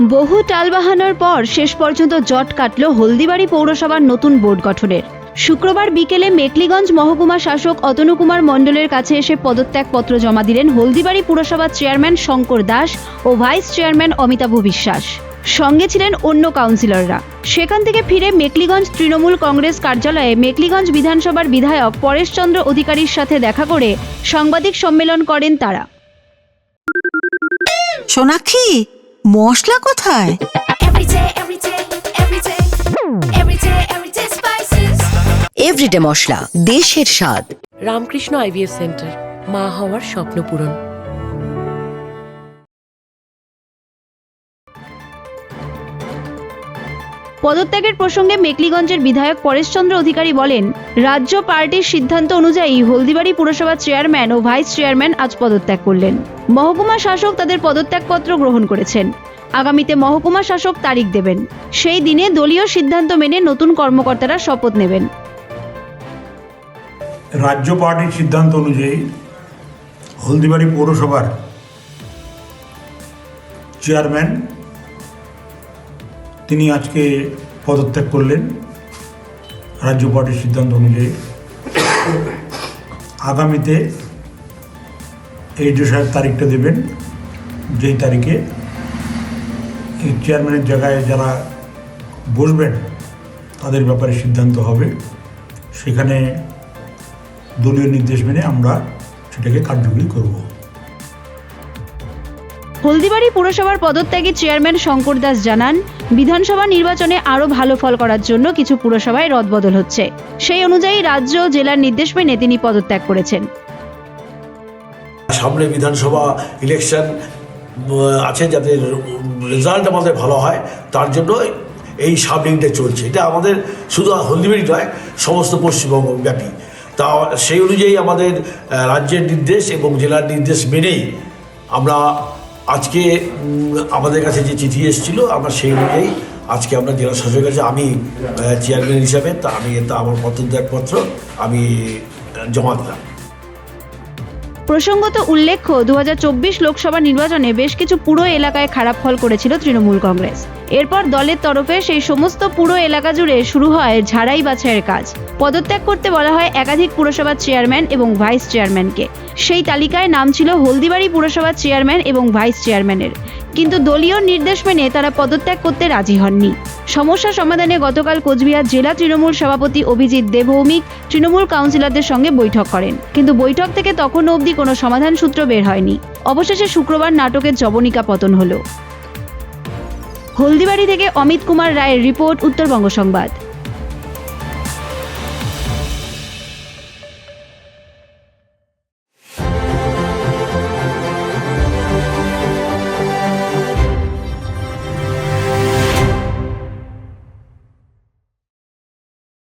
বহু টালবাহানোর পর শেষ পর্যন্ত জট কাটল হলদিবাড়ি পৌরসভার নতুন বোর্ড গঠনের। শুক্রবার বিকেলে মেকলিগঞ্জ মহকুমা শাসক অতনু কুমার মণ্ডলের কাছে এসে পদত্যাগপত্র জমা দিলেন হলদিবাড়ি পুরসভার চেয়ারম্যান শঙ্কর দাস ও ভাইস চেয়ারম্যান অমিতাভ বিশ্বাস। সঙ্গে ছিলেন অন্য কাউন্সিলররা। সেখান থেকে ফিরে মেকলিগঞ্জ তৃণমূল কংগ্রেস কার্যালয়ে মেকলিগঞ্জ বিধানসভার বিধায়ক পরেশচন্দ্র অধিকারীর সাথে দেখা করে সাংবাদিক সম্মেলন করেন তারা। সোনাক্ষী মশলা কোথায়? Every day, every day, every day, every day, every day spices. Everyday মশলা দেশের স্বাদ। রামকৃষ্ণ আইভিএফ সেন্টার মা হওয়ার স্বপ্ন পূরণ। পদত্যাগের প্রসঙ্গে মেকলিগঞ্জের বিধায়ক পরেশচন্দ্র অধিকারী বলেন রাজ্য পার্টির সিদ্ধান্ত অনুযায়ী হলদিবাড়ি পুরসভার চেয়ারম্যান ও ভাইস চেয়ারম্যান আজ পদত্যাগ করলেন। মহকুমা শাসক তাদের পদত্যাগপত্র গ্রহণ করেছেন। আগামীতে মহকুমা শাসক তারিখ দেবেন। সেই দিনে দলীয় সিদ্ধান্ত মেনে নতুন কর্মকর্তারা শপথ নেবেন। রাজ্য পার্টির সিদ্ধান্ত অনুযায়ী হলদিবাড়ি পৌরসভার চেয়ারম্যান তিনি আজকে পদত্যাগ করলেন। রাজ্য পার্টির সিদ্ধান্ত অনুযায়ী আগামীতে এই যে সাহেব তারিখটা দেবেন, যেই তারিখে এই চেয়ারম্যানের জায়গায় যারা বসবেন তাদের ব্যাপারে সিদ্ধান্ত হবে। সেখানে দলীয় নির্দেশ মেনে আমরা সেটাকে কার্যকরী করব। হলদিবাড়ি পুরসভার পদত্যাগী চেয়ারম্যান শঙ্কর দাস জানান বিধানসভা নির্বাচনে আরও ভালো ফল করার জন্য কিছু পুরসভায় রদবদল হচ্ছে। সেই অনুযায়ী রাজ্য ও জেলার নির্দেশ মেনে তিনি পদত্যাগ করেছেন। সামনে বিধানসভা ইলেকশন আছে যাতে রেজাল্ট আমাদের ভালো হয়, তার জন্য এই সাবলিংটা চলছে। এটা আমাদের শুধু হলদিবাড়ি নয়, সমস্ত পশ্চিমবঙ্গ ব্যাপী তা সেই অনুযায়ী আমাদের রাজ্যের নির্দেশ এবং জেলার নির্দেশ মেনেই আমরা আজকে আমাদের কাছে যে চিঠি এসেছিল, আমরা সেই অনুযায়ী আজকে আমরা জেলা শাসকের কাছে, আমি চেয়ারম্যান হিসাবে, তা আমি, তা আমার পত্রত্যাগপত্র আমি জমা দিলাম। প্রসঙ্গত উল্লেখ্য দু হাজার চব্বিশ লোকসভা নির্বাচনে বেশ কিছু পুরো এলাকায় খারাপ ফল করেছিল তৃণমূল কংগ্রেস। এরপর দলের তরফে সেই সমস্ত পুরো এলাকা জুড়ে শুরু হয় ঝাড়াই বাছাইয়ের কাজ। পদত্যাগ করতে বলা হয় একাধিক পুরসভার চেয়ারম্যান এবং ভাইস চেয়ারম্যানকে। সেই তালিকায় নাম ছিল হলদিবাড়ি পুরসভার চেয়ারম্যান এবং ভাইস চেয়ারম্যানের। কিন্তু দলীয় নির্দেশ মেনে তারা পদত্যাগ করতে রাজি হননি। সমস্যা সমাধানে গতকাল কোচবিহার জেলা তৃণমূল সভাপতি অভিজিৎ দেবভৌমিক তৃণমূল কাউন্সিলরদের সঙ্গে বৈঠক করেন। কিন্তু বৈঠক থেকে তখনও অবধি কোনো সমাধান সূত্র বের হয়নি। অবশেষে শুক্রবার নাটকের জবনিকা পতন হলো। হলদিবাড়ি থেকে অমিত কুমার রায়ের রিপোর্ট, উত্তরবঙ্গ সংবাদ।